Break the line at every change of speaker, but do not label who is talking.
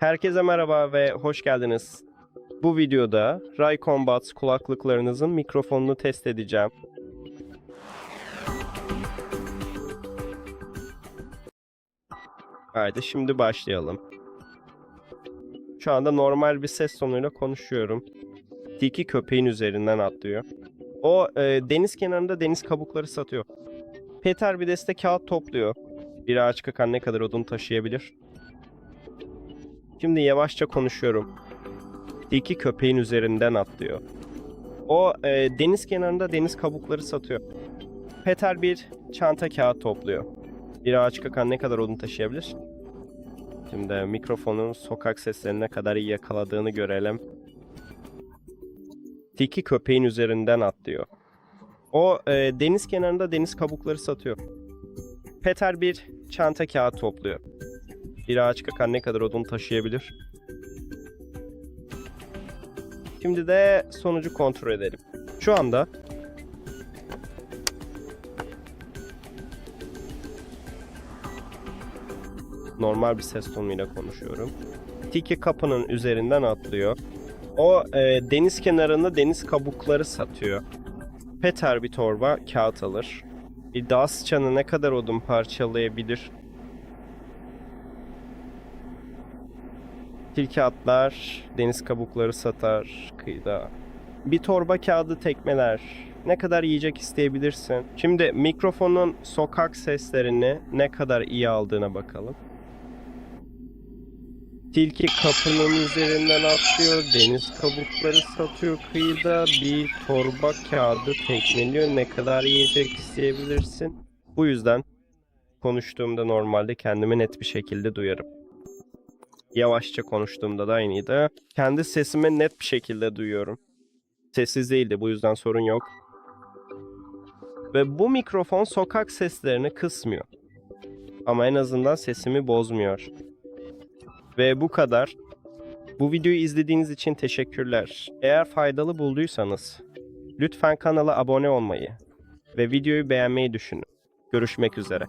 Herkese merhaba ve hoş geldiniz. Bu videoda Ray Combat kulaklıklarınızın mikrofonunu test edeceğim. Haydi şimdi başlayalım. Şu anda normal bir ses tonuyla konuşuyorum. Tiki köpeğin üzerinden atlıyor. O e, deniz kenarında deniz kabukları satıyor. Peter bir deste kağıt topluyor. Bir ağaç kakan ne kadar odun taşıyabilir? Şimdi yavaşça konuşuyorum. Tiki köpeğin üzerinden atlıyor. O e, deniz kenarında deniz kabukları satıyor. Peter bir çanta kağıt topluyor. Bir ağaç kakan ne kadar odun taşıyabilir? Şimdi mikrofonun sokak seslerine kadar iyi yakaladığını görelim. Tiki köpeğin üzerinden atlıyor. O e, deniz kenarında deniz kabukları satıyor. Peter bir çanta kağıt topluyor. Bir ağaç kakan ne kadar odun taşıyabilir? Şimdi de sonucu kontrol edelim. Şu anda normal bir ses tonuyla konuşuyorum. Tiki kapının üzerinden atlıyor. O e, deniz kenarında deniz kabukları satıyor. Peter bir torba kağıt alır. Bir dağ sıçanı ne kadar odun parçalayabilir? Tilki atlar, deniz kabukları satar kıyıda. Bir torba kağıdı tekmeler. Ne kadar yiyecek isteyebilirsin? Şimdi mikrofonun sokak seslerini ne kadar iyi aldığına bakalım. Tilki kapının üzerinden atlıyor, deniz kabukları satıyor kıyıda, bir torba kağıdı tekmeliyor. Ne kadar yiyecek isteyebilirsin? Bu yüzden konuştuğumda normalde kendimi net bir şekilde duyarım. Yavaşça konuştuğumda da aynıydı. Kendi sesimi net bir şekilde duyuyorum. Sessiz değildi bu yüzden sorun yok. Ve bu mikrofon sokak seslerini kısmıyor. Ama en azından sesimi bozmuyor. Ve bu kadar. Bu videoyu izlediğiniz için teşekkürler. Eğer faydalı bulduysanız lütfen kanala abone olmayı ve videoyu beğenmeyi düşünün. Görüşmek üzere.